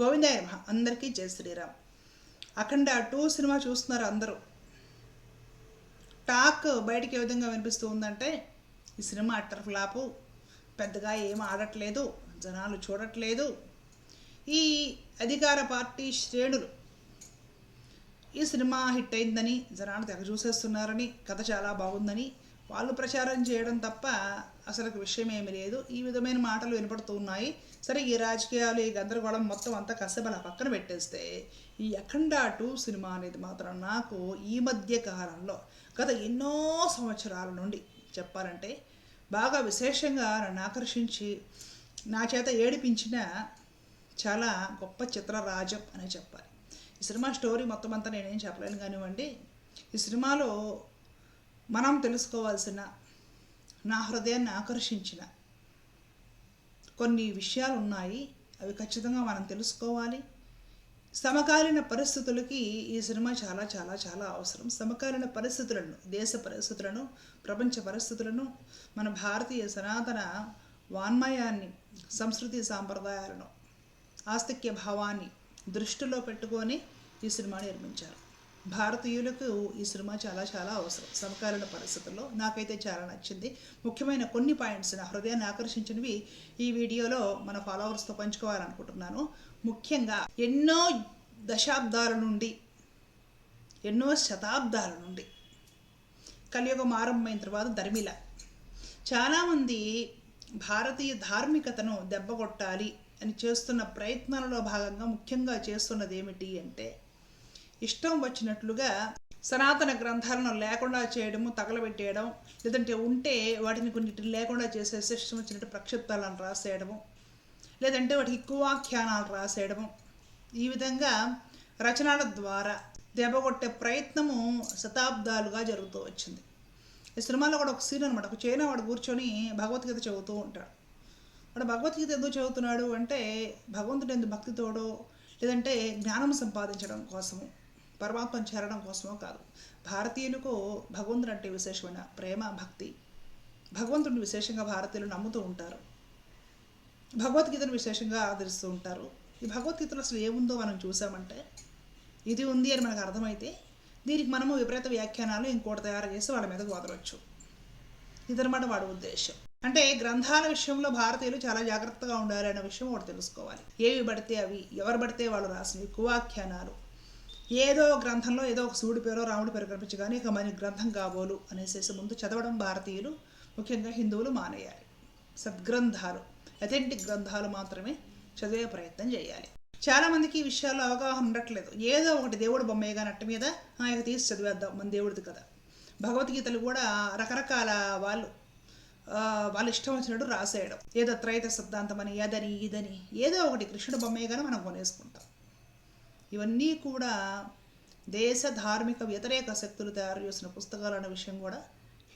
గోవిందాయ అందరికీ జై శ్రీరామ్. అఖండ టూ సినిమా చూస్తున్నారు అందరూ. టాక్ బయటికి ఏ విధంగా వినిపిస్తూ ఉందంటే ఈ సినిమా అట్టర్ ఫ్లాపు. పెద్దగా ఏం ఆడట్లేదు జనాలు చూడట్లేదు. ఈ అధికార పార్టీ శ్రేణులు ఈ సినిమా హిట్ అయిందని జనాలు తెగ చూసేస్తున్నారని కథ చాలా బాగుందని వాళ్ళు ప్రచారం చేయడం తప్ప అసలు విషయం ఏమి లేదు. ఈ విధమైన మాటలు వినపడుతున్నాయి సరే ఈ రాజకీయాలు ఈ గందరగోళం మొత్తం అంతా కసబల పక్కన పెట్టేస్తే ఈ అఖండ టూ సినిమా అనేది మాత్రం నాకు ఈ మధ్య కాలంలో గత ఎన్నో సంవత్సరాల నుండి చెప్పాలంటే బాగా విశేషంగా నన్ను ఆకర్షించి నా చేత ఏడిపించిన చాలా గొప్ప చిత్రరాజం అని చెప్పాలి. ఈ సినిమా స్టోరీ మొత్తం అంతా నేనేం చెప్పలేను కానివ్వండి. ఈ సినిమాలో మనం తెలుసుకోవాల్సిన నా హృదయాన్ని ఆకర్షించిన కొన్ని విషయాలు ఉన్నాయి అవి ఖచ్చితంగా మనం తెలుసుకోవాలి. సమకాలీన పరిస్థితులకి ఈ సినిమా చాలా చాలా చాలా అవసరం. సమకాలీన పరిస్థితులను దేశ పరిస్థితులను ప్రపంచ పరిస్థితులను మన భారతీయ సనాతన వాన్మయాన్ని సంస్కృతి సాంప్రదాయాలను ఆస్తిక్య భావాన్ని దృష్టిలో పెట్టుకొని ఈ సినిమా నిర్మించారు. భారతీయులకు ఈ సినిమా చాలా చాలా అవసరం. సమకాలీన పరిస్థితుల్లో నాకైతే చాలా నచ్చింది. ముఖ్యమైన కొన్ని పాయింట్స్ నా హృదయాన్ని ఆకర్షించినవి ఈ వీడియోలో మన ఫాలోవర్స్తో పంచుకోవాలనుకుంటున్నాను. ముఖ్యంగా ఎన్నో దశాబ్దాల నుండి ఎన్నో శతాబ్దాల నుండి కలియుగం ఆరంభమైన తర్వాత ధర్మిల. చాలామంది భారతీయ ధార్మికతను దెబ్బకొట్టాలి అని చేస్తున్న ప్రయత్నాలలో భాగంగా ముఖ్యంగా చేస్తున్నది ఏమిటి అంటే ఇష్టం వచ్చినట్లుగా సనాతన గ్రంథాలను లేకుండా చేయడము తగలబెట్టేయడం లేదంటే ఉంటే వాటిని కొన్నిటిని లేకుండా చేసేసి ఇష్టం వచ్చినట్టు ప్రక్షిప్తాలను రాసేయడము లేదంటే వాటికి కువాఖ్యానాలు రాసేయడము. ఈ విధంగా రచనల ద్వారా దెబ్బగొట్టే ప్రయత్నము శతాబ్దాలుగా జరుగుతూ వచ్చింది. ఈ సినిమాలో కూడా ఒక సీన్ అనమాట ఒక చైనా వాడు కూర్చొని భగవద్గీత చదువుతూ ఉంటాడు. వాడు భగవద్గీత ఎందుకు చదువుతున్నాడు అంటే భగవంతుడు ఎందుకు భక్తితోడో లేదంటే జ్ఞానం సంపాదించడం కోసము. పరమాత్మను చేరడం కోసమో కాదు. భారతీయులకు భగవంతుడు అంటే విశేషమైన ప్రేమ భక్తి. భగవంతుడిని విశేషంగా భారతీయులు నమ్ముతూ ఉంటారు. భగవద్గీతను విశేషంగా ఆదరిస్తూ ఉంటారు. ఈ భగవద్గీతలో అసలు ఏముందో మనం చూసామంటే ఇది ఉంది అని మనకు అర్థమైతే దీనికి మనము విపరీత వ్యాఖ్యానాలు ఇంకోటి తయారు చేసి వాళ్ళ మీదకు వదలవచ్చు ఇదనమాట వాడి ఉద్దేశం. అంటే గ్రంథాల విషయంలో భారతీయులు చాలా జాగ్రత్తగా ఉండాలి అనే విషయం ఒకటి తెలుసుకోవాలి. ఏవి పడితే అవి ఎవరు పడితే వాళ్ళు రాసినవి కువాఖ్యానాలు ఏదో గ్రంథంలో ఏదో ఒక శివుడి పేరో రాముడి పేరు కనిపించి కానీ ఇక మన గ్రంథం కాబోలు అనేసి ముందు చదవడం భారతీయులు ముఖ్యంగా హిందువులు మానేయాలి. సద్గ్రంథాలు అథెంటిక్ గ్రంథాలు మాత్రమే చదివే ప్రయత్నం చేయాలి. చాలామందికి ఈ విషయాల్లో అవగాహన ఉండట్లేదు. ఏదో ఒకటి దేవుడు బొమ్మయ్యగా అట్ట మీద "ఆ, ఇక తీసి చదివేద్దాం మన దేవుడిది కదా. భగవద్గీతలు కూడా రకరకాల వాళ్ళు వాళ్ళు ఇష్టం వచ్చినట్టు రాసేయడం. ఏదో త్రైత సిద్ధాంతం అని ఏదని ఇదని ఏదో ఒకటి కృష్ణుడు బొమ్మయ్యగానే మనం కొనేసుకుంటాం. ఇవన్నీ కూడా దేశ ధార్మిక వ్యతిరేక శక్తులు తయారు చేసిన పుస్తకాలు అనే విషయం కూడా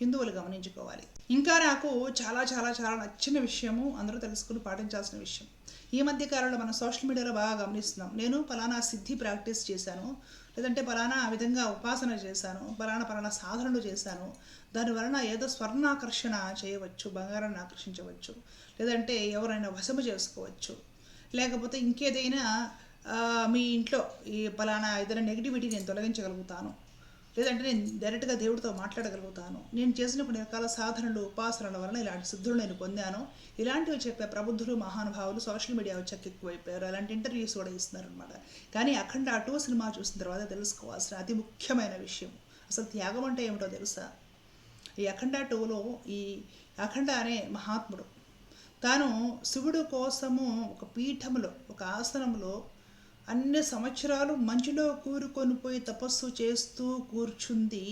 హిందువులు గమనించుకోవాలి. ఇంకా నాకు చాలా చాలా చాలా నచ్చిన విషయము అందరూ తెలుసుకుని పాటించాల్సిన విషయం. ఈ మధ్య కాలంలో మనం సోషల్ మీడియాలో బాగా గమనిస్తున్నాం. నేను పలానా సిద్ధి ప్రాక్టీస్ చేశాను లేదంటే పలానా విధంగా ఉపాసన చేశాను పలానా పలానా సాధనలు చేశాను. దాని వలన ఏదో స్వర్ణాకర్షణ చేయవచ్చు బంగారాన్ని ఆకర్షించవచ్చు లేదంటే ఎవరైనా వశము చేసుకోవచ్చు. లేకపోతే ఇంకేదైనా మీ ఇంట్లో ఈ పలానా ఏదైనా నెగిటివిటీ నేను తొలగించగలుగుతాను. లేదంటే నేను డైరెక్ట్గా దేవుడితో మాట్లాడగలుగుతాను. నేను చేసిన కొన్ని రకాల సాధనలు ఉపాసనల వలన ఇలాంటి సిద్ధులు నేను పొందాను. ఇలాంటివి చెప్పే ప్రబుద్ధులు మహానుభావులు సోషల్ మీడియా వచ్చాక ఎక్కువైపోయారు. అలాంటి ఇంటర్వ్యూస్ కూడా ఇస్తున్నారు అనమాట కానీ అఖండ టూ సినిమా చూసిన తర్వాత తెలుసుకోవాల్సిన అతి ముఖ్యమైన విషయం అసలు త్యాగం అంటే ఏమిటో తెలుసా? ఈ అఖండ టూలో ఈ అఖండ అనే మహాత్ముడు తాను శివుడు కోసము ఒక పీఠములో ఒక ఆసనంలో అన్ని సంవత్సరాలు మంచులో కూరుకొని పోయి తపస్సు చేస్తూ కూర్చుంది.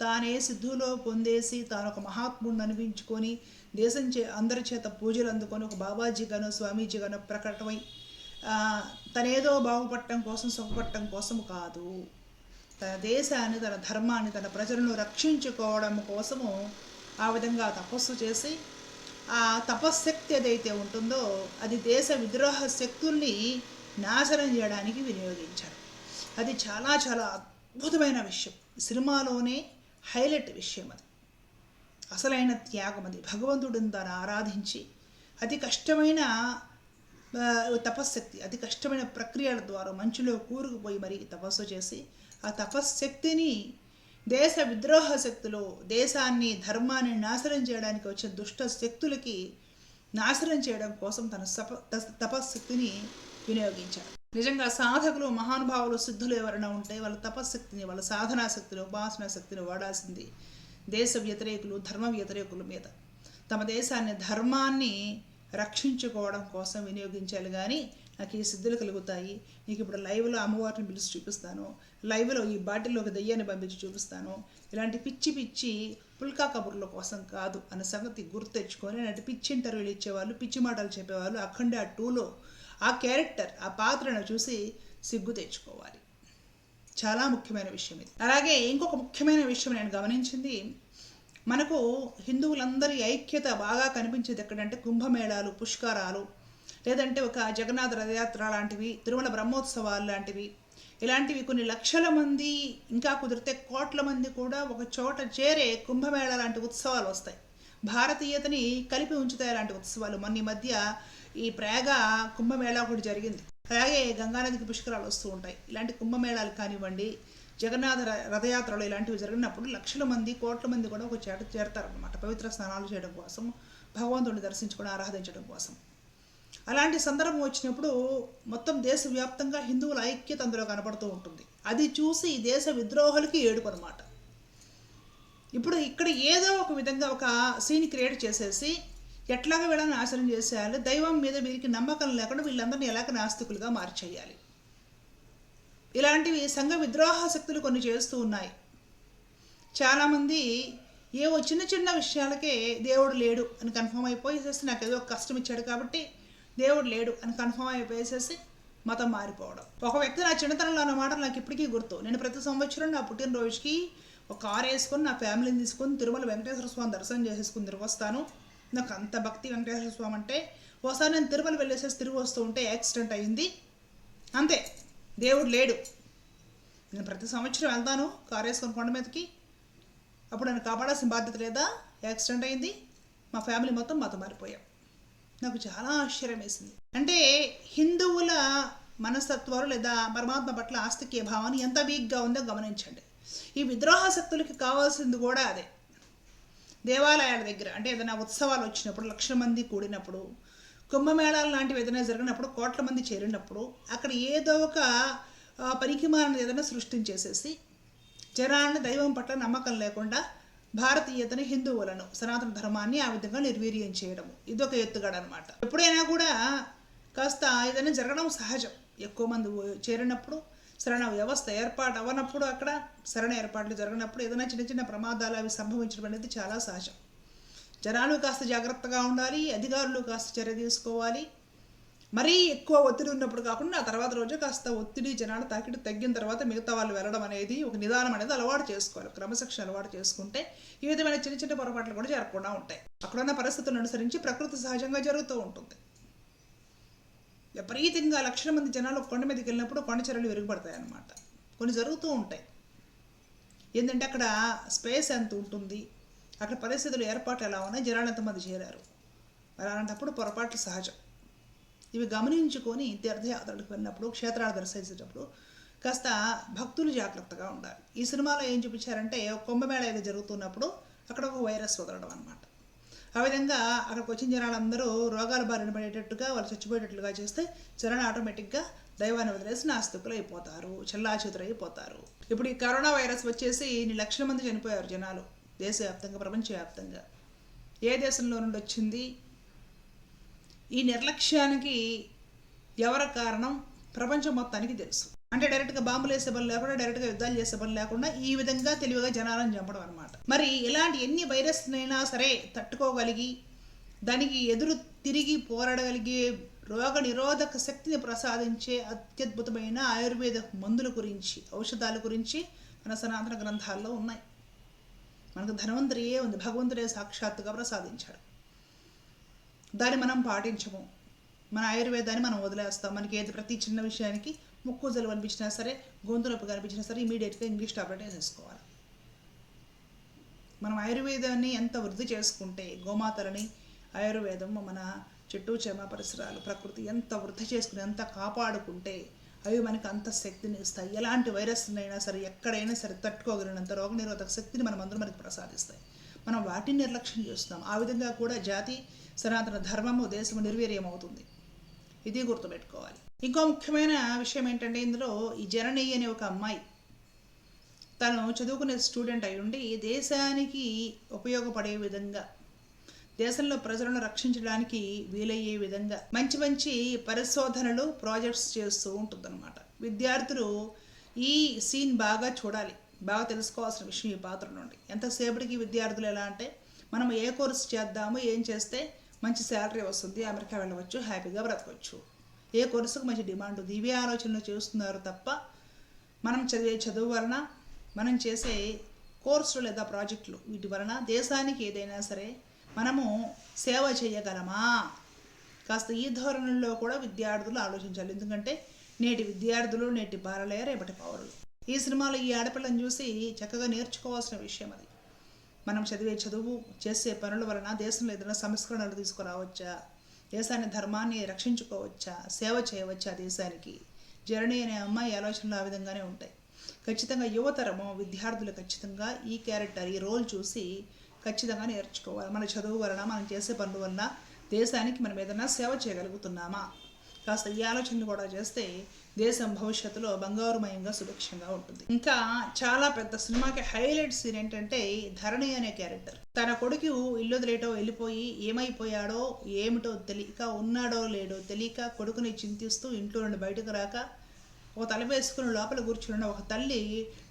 తానే సిద్ధులో పొందేసి తాను ఒక మహాత్ముడిని అనిపించుకొని దేశం చే అందరి చేత పూజలు అందుకొని ఒక బాబాజీగానో స్వామీజీగానో ప్రకటమై తనేదో బాగుపడటం కోసం సుఖపడటం కోసం కాదు. తన దేశాన్ని తన ధర్మాన్ని తన ప్రజలను రక్షించుకోవడం కోసము ఆ విధంగా తపస్సు చేసి ఆ తపశ్శక్తి ఏదైతే ఉంటుందో అది దేశ విద్రోహ శక్తుల్ని నాశనం చేయడానికి వినియోగించారు. అది చాలా చాలా అద్భుతమైన విషయం. సినిమాలోనే హైలైట్ విషయం అది. అసలైన త్యాగం అది. భగవంతుడిని తాను ఆరాధించి అతి కష్టమైన తపశ్శక్తి అతి కష్టమైన ప్రక్రియల ద్వారా మంచులో కూరుకుపోయి మరి తపస్సు చేసి ఆ తపశ్శక్తిని దేశ విద్రోహ శక్తులు దేశాన్ని ధర్మాన్ని నాశనం చేయడానికి వచ్చిన దుష్ట శక్తులకి నాశనం చేయడం కోసం తన సప తపశ్శక్తిని వినియోగించారు. నిజంగా సాధకులు మహానుభావులు సిద్ధులు ఎవరైనా ఉంటే వాళ్ళ తపశ్శక్తిని వాళ్ళ సాధనా శక్తిని ఉపాసనా శక్తిని వాడాల్సింది దేశ వ్యతిరేకులు ధర్మ వ్యతిరేకుల మీద. తమ దేశాన్ని ధర్మాన్ని రక్షించుకోవడం కోసం వినియోగించాలి కానీ నాకు ఈ సిద్ధులు కలుగుతాయి. నీకు ఇప్పుడు లైవ్లో అమ్మవారిని పిలిచి చూపిస్తాను. లైవ్లో ఈ బాటిల్లోకి దయ్యాన్ని పంపించి చూపిస్తాను. ఇలాంటి పిచ్చి పిచ్చి పుల్కా కబుర్ల కోసం కాదు అన్న సంగతి గుర్తెచ్చుకొని అలాంటి పిచ్చి ఇంటర్వ్యూలు ఇచ్చేవాళ్ళు పిచ్చి మాటలు చెప్పేవాళ్ళు అఖండ టూలో ఆ క్యారెక్టర్ ఆ పాత్రను చూసి సిగ్గు తెచ్చుకోవాలి. చాలా ముఖ్యమైన విషయం ఇది. అలాగే ఇంకొక ముఖ్యమైన విషయం నేను గమనించింది మనకు హిందువులందరి ఐక్యత బాగా కనిపించేది ఎక్కడంటే కుంభమేళాలు పుష్కరాలు లేదంటే ఒక జగన్నాథ రథయాత్ర లాంటివి తిరుమల బ్రహ్మోత్సవాలు లాంటివి. ఇలాంటివి కొన్ని లక్షల మంది ఇంకా కుదిరితే కోట్ల మంది కూడా ఒక చోట చేరే కుంభమేళ లాంటి ఉత్సవాలు వస్తాయి. భారతీయతని కలిపి ఉంచుతాయి అలాంటి ఉత్సవాలు. మొన్న ఈ మధ్య ఈ ప్రేగ కుంభమేళా ఒకటి జరిగింది. అలాగే గంగానదికి పుష్కరాలు వస్తూ ఉంటాయి. ఇలాంటి కుంభమేళాలు కానివ్వండి జగన్నాథ ర- రథయాత్రలు ఇలాంటివి జరిగినప్పుడు లక్షల మంది కోట్ల మంది కూడా ఒక చేట చేరతారనమాట పవిత్ర స్నానాలు చేయడం కోసం భగవంతుడిని దర్శించుకొని ఆరాధించడం కోసం. అలాంటి సందర్భం వచ్చినప్పుడు మొత్తం దేశవ్యాప్తంగా హిందువుల ఐక్యత అందులో కనపడుతూ ఉంటుంది. అది చూసి ఈ దేశ విద్రోహులకి ఏడుపు అనమాట ఇప్పుడు ఇక్కడ ఏదో ఒక విధంగా ఒక సీన్ క్రియేట్ చేసేసి ఎట్లాగ వీళ్ళని నాశనం చేసేయాలి? దైవం మీద వీరికి నమ్మకం లేకుండా వీళ్ళందరినీ ఎలాగ నాస్తికులుగా మార్చేయాలి? ఇలాంటివి సంఘ విద్రోహ శక్తులు కొన్ని చేస్తూ ఉన్నాయి. చాలామంది ఏవో చిన్న చిన్న విషయాలకే దేవుడు లేడు అని కన్ఫర్మ్ అయిపోయేసేసి నాకు ఏదో ఒక కష్టం ఇచ్చాడు కాబట్టి దేవుడు లేడు అని కన్ఫర్మ్ అయిపోయేసేసి మతం మారిపోవడం. ఒక వ్యక్తి నా చిన్నతనంలో అన్న మాట నాకు ఇప్పటికీ గుర్తు. నేను ప్రతి సంవత్సరం నా పుట్టినరోజుకి ఒక కారు వేసుకొని నా ఫ్యామిలీని తీసుకొని తిరుమల వెంకటేశ్వర స్వామి దర్శనం చేసేసుకుని తిరిగి వస్తాను. నాకు అంత భక్తి వెంకటేశ్వర స్వామి అంటే ఒకసారి నేను తిరుమల వెళ్ళేసేసి తిరిగి వస్తూ ఉంటే యాక్సిడెంట్ అయ్యింది. అంతే దేవుడు లేడు. నేను ప్రతి సంవత్సరం వెళ్తాను కారు వేసుకొని కొండ మీదకి. అప్పుడు నన్ను కాపాడాల్సిన బాధ్యత లేదా? యాక్సిడెంట్ అయింది మా ఫ్యామిలీ మొత్తం మతం మారిపోయాం. నాకు చాలా ఆశ్చర్యం వేసింది. అంటే హిందువుల మనస్తత్వాలు లేదా పరమాత్మ పట్ల ఆస్తికీయ భావాన్ని ఎంత వీక్గా ఉందో గమనించండి. ఈ విద్రోహ శక్తులకి కావాల్సింది కూడా అదే. దేవాలయాల దగ్గర అంటే ఏదైనా ఉత్సవాలు వచ్చినప్పుడు లక్షల మంది కూడినప్పుడు కుంభమేళాలు లాంటివి ఏదైనా జరిగినప్పుడు కోట్ల మంది చేరినప్పుడు అక్కడ ఏదో ఒక పరికిమాలను ఏదైనా సృష్టించేసేసి జనాన్ని దైవం పట్ల నమ్మకం లేకుండా భారతీయతని హిందువులను సనాతన ధర్మాన్ని ఆ విధంగా నిర్వీర్యం చేయడం ఇదొక ఎత్తుగడ అనమాట ఎప్పుడైనా కూడా కాస్త ఏదైనా జరగడం సహజం. ఎక్కువ మంది చేరినప్పుడు సరైన వ్యవస్థ ఏర్పాటు అవ్వనప్పుడు అక్కడ సరైన ఏర్పాట్లు జరిగినప్పుడు ఏదైనా చిన్న చిన్న ప్రమాదాలు అవి సంభవించడం అనేది చాలా సహజం. జనాలు కాస్త జాగ్రత్తగా ఉండాలి అధికారులు కాస్త చర్య తీసుకోవాలి. మరీ ఎక్కువ ఒత్తిడి ఉన్నప్పుడు కాకుండా ఆ తర్వాత రోజు కాస్త ఒత్తిడి జనాలు తాకిడి తగ్గిన తర్వాత మిగతా వాళ్ళు వెళ్ళడం అనేది ఒక నిదానం అనేది అలవాటు చేసుకోవాలి. క్రమశిక్షణ అలవాటు చేసుకుంటే ఈ విధమైన చిన్న చిన్న పొరపాట్లు కూడా జరగకుండా ఉంటాయి. అక్కడున్న పరిస్థితులను అనుసరించి ప్రకృతి సహజంగా జరుగుతూ ఉంటుంది. విపరీతంగా లక్షల మంది జనాలు కొండ మీదకి వెళ్ళినప్పుడు కొండ చర్యలు విరుగుపడతాయి అన్నమాట కొన్ని జరుగుతూ ఉంటాయి. ఏంటంటే అక్కడ స్పేస్ ఎంత ఉంటుంది? అక్కడ పరిస్థితులు ఏర్పాట్లు ఎలా ఉన్నాయి? జనాలు ఎంతమంది చేరారు? మరి అలాంటప్పుడు పొరపాట్లు సహజం. ఇవి గమనించుకొని తీర్థయాత్రలకు వెళ్ళినప్పుడు క్షేత్రాలు దర్శించేటప్పుడు కాస్త భక్తులు జాగ్రత్తగా ఉండాలి. ఈ సినిమాలో ఏం చూపించారంటే కుంభమేళ ఏదో జరుగుతున్నప్పుడు అక్కడ ఒక వైరస్ వదలడం అనమాట ఆ విధంగా అక్కడికి వచ్చిన జనాలందరూ రోగాల బారిన పడేటట్టుగా వాళ్ళు చచ్చిపోయేటట్లుగా చేస్తే జనాలు ఆటోమేటిక్గా దైవాన్ని వదిలేసి నాస్తికులు అయిపోతారు చెల్లాచెదురు అయిపోతారు ఇప్పుడు ఈ కరోనా వైరస్ వచ్చేసి ఇన్ని లక్షల మంది చనిపోయారు జనాలు దేశవ్యాప్తంగా ప్రపంచవ్యాప్తంగా. ఏ దేశంలో నుండి వచ్చింది? ఈ నిర్లక్ష్యానికి ఎవరి కారణం? ప్రపంచం మొత్తానికి తెలుసు. అంటే డైరెక్ట్గా బాంబులు వేసే పని లేకుండా డైరెక్ట్గా యుద్ధాలు చేసే పని లేకుండా ఈ విధంగా తెలివిగా జనాలను చంపడం అనమాట మరి ఇలాంటి ఎన్ని వైరస్నైనా సరే తట్టుకోగలిగి దానికి ఎదురు తిరిగి పోరాడగలిగే రోగ నిరోధక శక్తిని ప్రసాదించే అత్యద్భుతమైన ఆయుర్వేద మందుల గురించి ఔషధాల గురించి మన సనాతన గ్రంథాల్లో ఉన్నాయి. మనకు ధన్వంతరియే ఉంది భగవంతుడే సాక్షాత్తుగా ప్రసాదించాడు. దాన్ని మనం పాటించము. మన ఆయుర్వేదాన్ని మనం వదిలేస్తాం. మనకి ఏది ప్రతి చిన్న విషయానికి ముక్కు జలుబు అనిపించినా సరే గొంతు నొప్పి కనిపించినా సరే ఇమీడియట్గా ఇంగ్లీష్ టాబ్లెట్ వేసేసుకోవాలి మనం ఆయుర్వేదాన్ని ఎంత వృద్ధి చేసుకుంటే గోమాతలని ఆయుర్వేదం మన చెట్టు చేమ పరిసరాలు ప్రకృతి ఎంత వృద్ధి చేసుకుని ఎంత కాపాడుకుంటే అవి మనకి అంత శక్తిని ఇస్తాయి. ఎలాంటి వైరస్ అయినా సరే ఎక్కడైనా సరే తట్టుకోగలిగినంత రోగనిరోధక శక్తిని మనం అందరూ మనకి ప్రసాదిస్తాయి. మనం వాటిని నిర్లక్ష్యం చేస్తున్నాం. ఆ విధంగా కూడా జాతి సనాతన ధర్మము దేశము నిర్వీర్యం అవుతుంది. ఇది గుర్తుపెట్టుకోవాలి. ఇంకో ముఖ్యమైన విషయం ఏంటంటే ఇందులో ఈ జనని అనే ఒక అమ్మాయి తను చదువుకునే స్టూడెంట్ అయి ఉండి దేశానికి ఉపయోగపడే విధంగా దేశంలో ప్రజలను రక్షించడానికి వీలయ్యే విధంగా మంచి మంచి పరిశోధనలు ప్రాజెక్ట్స్ చేస్తూ ఉంటుందన్నమాట. విద్యార్థులు ఈ సీన్ బాగా చూడాలి. బాగా తెలుసుకోవాల్సిన విషయం ఈ పాత్ర నుండి ఎంతసేపటికి విద్యార్థులు ఎలా అంటే మనం ఏ కోర్సు చేద్దాము ఏం చేస్తే మంచి శాలరీ వస్తుంది అమెరికా వెళ్ళవచ్చు హ్యాపీగా బ్రతకవచ్చు. ఏ కోర్సుకు మంచి డిమాండ్ ఉంది? ఇవే ఆలోచనలు చేస్తున్నారు తప్ప మనం చదివే చదువు వలన మనం చేసే కోర్సులు లేదా ప్రాజెక్టులు వీటి వలన దేశానికి ఏదైనా సరే మనము సేవ చేయగలమా? కాస్త ఈ ధోరణుల్లో కూడా విద్యార్థులు ఆలోచించాలి. ఎందుకంటే నేటి విద్యార్థులు నేటి బాలలే రేపటి పౌరులు. ఈ సినిమాలో ఈ ఆడపిల్లని చూసి చక్కగా నేర్చుకోవాల్సిన విషయం అది. మనం చదివే చదువు చేసే పనుల వలన దేశంలో ఏదైనా సంస్కరణలు తీసుకురావచ్చా? దేశాన్ని ధర్మాన్ని రక్షించుకోవచ్చా? సేవ చేయవచ్చా దేశానికి? జరణి అనే అమ్మాయి ఆలోచనలు ఆ విధంగానే ఉంటాయి. ఖచ్చితంగా యువతరము విద్యార్థులు ఖచ్చితంగా ఈ క్యారెక్టర్ ఈ రోల్ చూసి ఖచ్చితంగా నేర్చుకోవాలి. మన చదువు వలన మనం చేసే పనుల వలన దేశానికి మనం ఏదైనా సేవ చేయగలుగుతున్నామా? కాస్త ఈ ఆలోచనలు కూడా చేస్తే దేశం భవిష్యత్తులో బంగారుమయంగా సుభిక్షంగా ఉంటుంది. ఇంకా చాలా పెద్ద సినిమాకి హైలైట్ సీన్ ఏంటంటే ధరణి అనే క్యారెక్టర్. తన కొడుకు ఇల్లు వదిలేటో వెళ్ళిపోయి ఏమైపోయాడో ఏమిటో తెలియక ఉన్నాడో లేడో తెలియక కొడుకుని చింతిస్తూ ఇంట్లో నుండి బయటకు రాక ఒక తల వేసుకుని లోపల కూర్చున్న ఒక తల్లి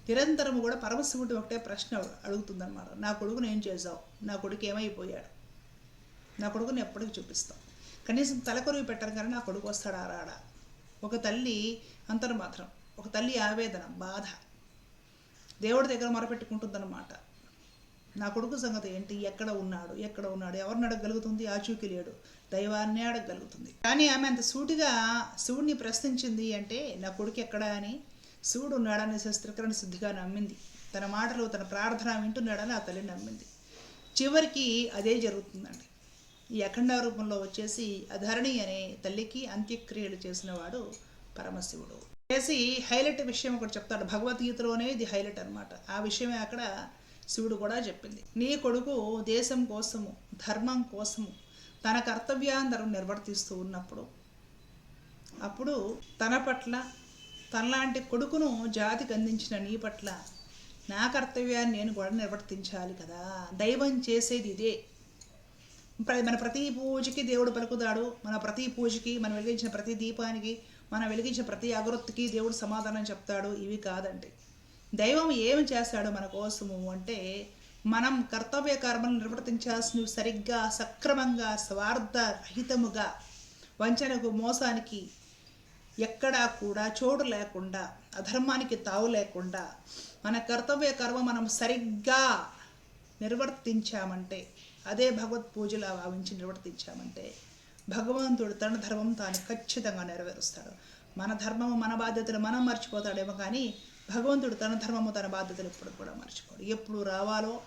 నిరంతరం కూడా పరమశివుడు ఒకటే ప్రశ్న అడుగుతుందన్నమాట. నా కొడుకుని ఏం చేసావు నా కొడుకు ఏమైపోయాడు? నా కొడుకుని ఎప్పటికి చూపిస్తాం కనీసం తలకొరివి పెట్టరు కానీ నా కొడుకు వస్తాడా రాడా? ఒక తల్లి అంతర్మాత్రం ఒక తల్లి ఆవేదన బాధ. దేవుడి దగ్గర మొరపెట్టుకుంటుందన్నమాట. నా కొడుకు సంగతి ఏంటి? ఎక్కడ ఉన్నాడు? ఎక్కడ ఉన్నాడు? ఎవరిని అడగగలుగుతుంది? ఆచూకీ లేడు. దైవాన్ని అడగగలుగుతుంది. కానీ ఆమె అంత సూటిగా శివుడిని ప్రశ్నించింది అంటే నా కొడుకు ఎక్కడా అని? శివుడు ఉన్నాడని శస్త్రకరణ శుద్ధిగా నమ్మింది. తన మాటలు తన ప్రార్థన వింటున్నాడని ఆ తల్లి నమ్మింది. చివరికి అదే జరుగుతుందండి. ఈ అఖండ రూపంలో వచ్చేసి అధరణి అనే తల్లికి అంత్యక్రియలు చేసినవాడు పరమశివుడు. చేసి హైలైట్ విషయం ఒకటి చెప్తాడు. భగవద్గీతలోనే ఇది హైలైట్ అనమాట ఆ విషయమే అక్కడ శివుడు కూడా చెప్పింది. నీ కొడుకు దేశం కోసము ధర్మం కోసము తన కర్తవ్యాంతరం నిర్వర్తిస్తూ ఉన్నప్పుడు అప్పుడు తన పట్ల తనలాంటి కొడుకును జాతికి అందించిన నీ పట్ల నా కర్తవ్యాన్ని నేను కూడా నిర్వర్తించాలి కదా. దైవం చేసేది ఇదే. మన ప్రతి పూజకి దేవుడు పలుకుతాడు. మన ప్రతి పూజకి మనం వెలిగించిన ప్రతి దీపానికి మనం వెలిగించిన ప్రతి అగరొత్తుకి దేవుడు సమాధానం చెప్తాడు. ఇవి కాదండి. దైవం ఏమి చేస్తాడు మన కోసము అంటే మనం కర్తవ్య కర్మలను నిర్వర్తించాల్సిన సరిగ్గా సక్రమంగా స్వార్థ రహితముగా వంచనకు మోసానికి ఎక్కడా కూడా చోటు లేకుండా అధర్మానికి తావు లేకుండా మన కర్తవ్య కర్మ మనం సరిగ్గా నిర్వర్తించామంటే అదే భగవత్ పూజలా భావించి నిర్వర్తించామంటే భగవంతుడు తన ధర్మం తాను ఖచ్చితంగా నెరవేరుస్తాడు. మన ధర్మము మన బాధ్యతలు మనం మర్చిపోతాడేమో కానీ భగవంతుడు తన ధర్మము తన బాధ్యతలు ఎప్పుడు కూడా మర్చిపోడు. ఎప్పుడు రావాలో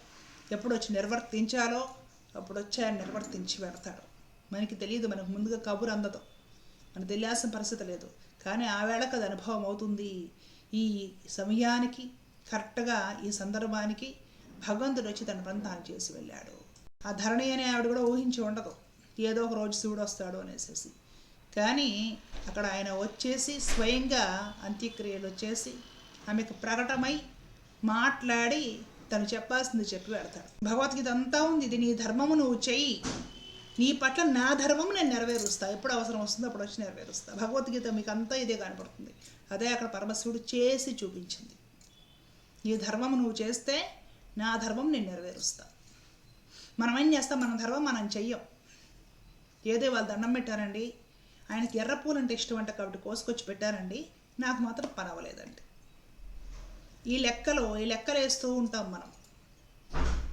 ఎప్పుడు వచ్చి నిర్వర్తించాలో అప్పుడు వచ్చి ఆయన నిర్వర్తించి పెడతాడు. మనకి తెలియదు మనకు ముందుగా కబురు అందదు. మనకు తెలియాల్సిన పరిస్థితి లేదు. కానీ ఆ వేళకు అది అనుభవం అవుతుంది. ఈ సమయానికి కరెక్ట్గా ఈ సందర్భానికి భగవంతుడు వచ్చి తన పని చేసి వెళ్ళాడు. ఆ ధరణి అనే ఆవిడ కూడా ఊహించి ఉండదు. ఏదో ఒక రోజు శివుడు వస్తాడు అనేసి కానీ అక్కడ ఆయన వచ్చేసి స్వయంగా అంత్యక్రియలు వచ్చేసి ఆమెకు ప్రకటమై మాట్లాడి తను చెప్పాల్సింది చెప్పి పెడతాడు. భగవద్గీత అంతా ఉంది. ఇది నీ ధర్మము నువ్వు చెయ్యి. నీ పట్ల నా ధర్మం నేను నెరవేరుస్తా. ఎప్పుడు అవసరం వస్తుందో అప్పుడు వచ్చి నెరవేరుస్తా. భగవద్గీత మీకు అంతా ఇదే కనపడుతుంది. అదే అక్కడ పరమశివుడు చేసి చూపించింది. నీ ధర్మము నువ్వు చేస్తే నా ధర్మం నేను నెరవేరుస్తా. మనం ఏం చేస్తాం? మనం ధర్మం మనం చెయ్యం. ఏదో వాళ్ళు దండం పెట్టారండి. ఆయనకి ఎర్ర పూలు అంటే ఇష్టం అంట కాబట్టి కోసుకొచ్చి పెట్టారండి. నాకు మాత్రం పని అవ్వలేదండి. ఈ లెక్కలో ఈ లెక్కలు వేస్తూ ఉంటాం మనం.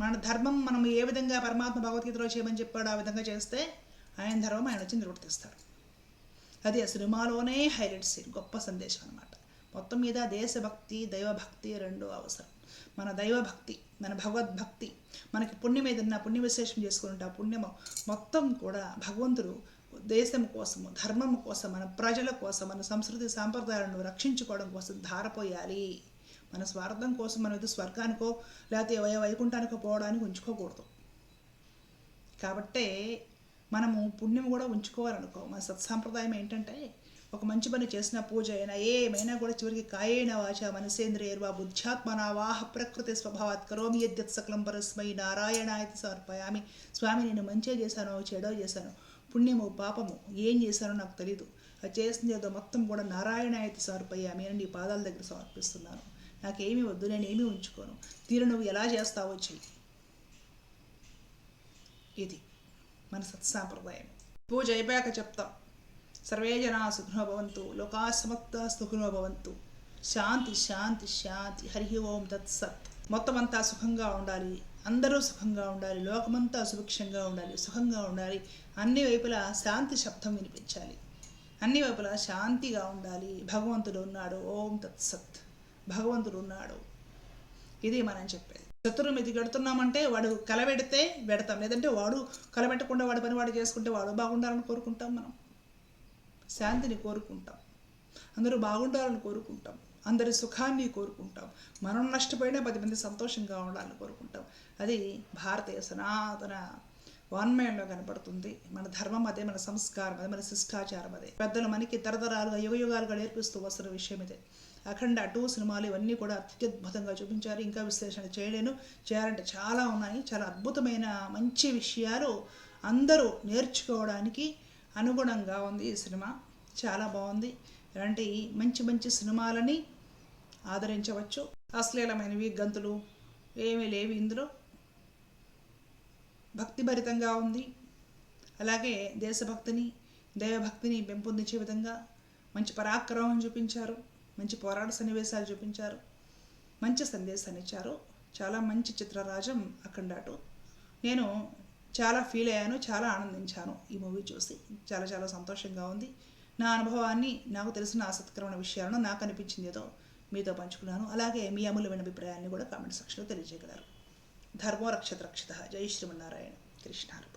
మన ధర్మం మనం ఏ విధంగా పరమాత్మ భగవద్గీతలో చేయమని చెప్పాడు ఆ విధంగా చేస్తే ఆయన ధర్మం ఆయన వచ్చి నిర్వర్తిస్తాడు అది ఆ సినిమాలోనే హైలైట్ సీన్ గొప్ప సందేశం అనమాట మొత్తం మీద దేశభక్తి దైవభక్తి రెండు అవసరం. మన దైవభక్తి మన భగవద్భక్తి. మనకి పుణ్యం ఏదన్నా పుణ్య విశేషం చేసుకుంటే ఆ పుణ్యము మొత్తం కూడా భగవంతుడు దేశం కోసము ధర్మం కోసం మన ప్రజల కోసం మన సంస్కృతి సాంప్రదాయాలను రక్షించుకోవడం కోసం ధారపోయాలి. మన స్వార్థం కోసం మనం ఏదో స్వర్గానికో లేకపోతే వైకుంఠానికో పోవడానికి ఉంచుకోకూడదు. కాబట్టే మనము పుణ్యం కూడా ఉంచుకోవాలనుకో మన సత్సాంప్రదాయం ఏంటంటే ఒక మంచి పని చేసిన పూజ అయినా ఏమైనా కూడా చివరికి కాయేన వాచ మనసేంద్రియర్వా బుద్ధ్యాత్మనావాహ ప్రకృతి స్వభావాత్ కరోమి యద్యత్ సకలం పరస్మై నారాయణాయతి సమర్పయామి. స్వామి నేను మంచిగా చేశానో చెడో చేశాను. పుణ్యము పాపము ఏం చేశానో నాకు తెలియదు అది చేసింది ఏదో మొత్తం కూడా నారాయణాయతి సమర్పయామి అని నీ పాదాల దగ్గర సమర్పిస్తున్నాను. నాకేమీ వద్దు నేను ఏమీ ఉంచుకోను. తీరు నువ్వు ఎలా చేస్తావో చెయ్యి. ఇది మన సత్సాంప్రదాయం. పూజ అయిపోయాక చెప్తాం. సర్వే జనా సుఖినో భవంతు లోకా సమక్త సుఖినో భవంతు. శాంతి శాంతి శాంతి. హరి ఓం తత్ సత్. మొత్తం అంతా సుఖంగా ఉండాలి. అందరూ సుఖంగా ఉండాలి. లోకమంతా సుభిక్షంగా ఉండాలి. సుఖంగా ఉండాలి. అన్ని వైపులా శాంతి శబ్దం వినిపించాలి. అన్ని వైపులా శాంతిగా ఉండాలి. భగవంతుడు ఉన్నాడు. ఓం తత్ సత్. భగవంతుడు ఉన్నాడు. ఇది మనం చెప్పేది. శత్రువుని ఇది కడుతున్నామంటే వాడు కలబెడితే పెడతాం. లేదంటే వాడు కలబెట్టకుండా వాడి పని వాడు చేసుకుంటే వాడు బాగుండాలని కోరుకుంటాం మనం. శాంతిని కోరుకుంటాం. అందరూ బాగుండాలని కోరుకుంటాం. అందరి సుఖాన్ని కోరుకుంటాం. మనం నష్టపోయినా పది మంది సంతోషంగా ఉండాలని కోరుకుంటాం. అది భారతీయ సనాతన వాన్మయంలో కనపడుతుంది. మన ధర్మం అదే మన సంస్కారం అదే మన శిష్టాచారం అదే. పెద్దలు మనకి తరతరాలుగా యుగ యుగాలుగా నేర్పిస్తూ వస్తున్న విషయం ఇదే. అఖండ టూ సినిమాలు ఇవన్నీ కూడా అత్యద్భుతంగా చూపించారు. ఇంకా విశ్లేషణ చేయలేను. చేయాలంటే చాలా ఉన్నాయి. చాలా అద్భుతమైన మంచి విషయాలు అందరూ నేర్చుకోవడానికి అనుగుణంగా ఉంది ఈ సినిమా. చాలా బాగుంది. ఇలాంటి మంచి మంచి సినిమాలని ఆదరించవచ్చు. అశ్లీలమైనవి గంతులు ఏమీ లేవు ఇందులో. భక్తిభరితంగా ఉంది. అలాగే దేశభక్తిని దైవభక్తిని పెంపొందించే విధంగా మంచి పరాక్రమం చూపించారు. మంచి పోరాట సన్నివేశాలు చూపించారు. మంచి సందేశాన్ని ఇచ్చారు. చాలా మంచి చిత్రరాజం అఖండాటు. నేను చాలా ఫీల్ అయ్యాను చాలా ఆనందించాను ఈ మూవీ చూసి. చాలా చాలా సంతోషంగా ఉంది. నా అనుభవాన్ని నాకు తెలిసిన ఆసక్తికరమైన విషయాలను నాకు అనిపించింది ఏదో మీతో పంచుకున్నాను. అలాగే మీ అమూల్యమైన అభిప్రాయాన్ని కూడా కామెంట్ సెక్షన్లో తెలియజేయగలరు. ధర్మో రక్షత రక్షిత. జై శ్రీమన్నారాయణ. కృష్ణారు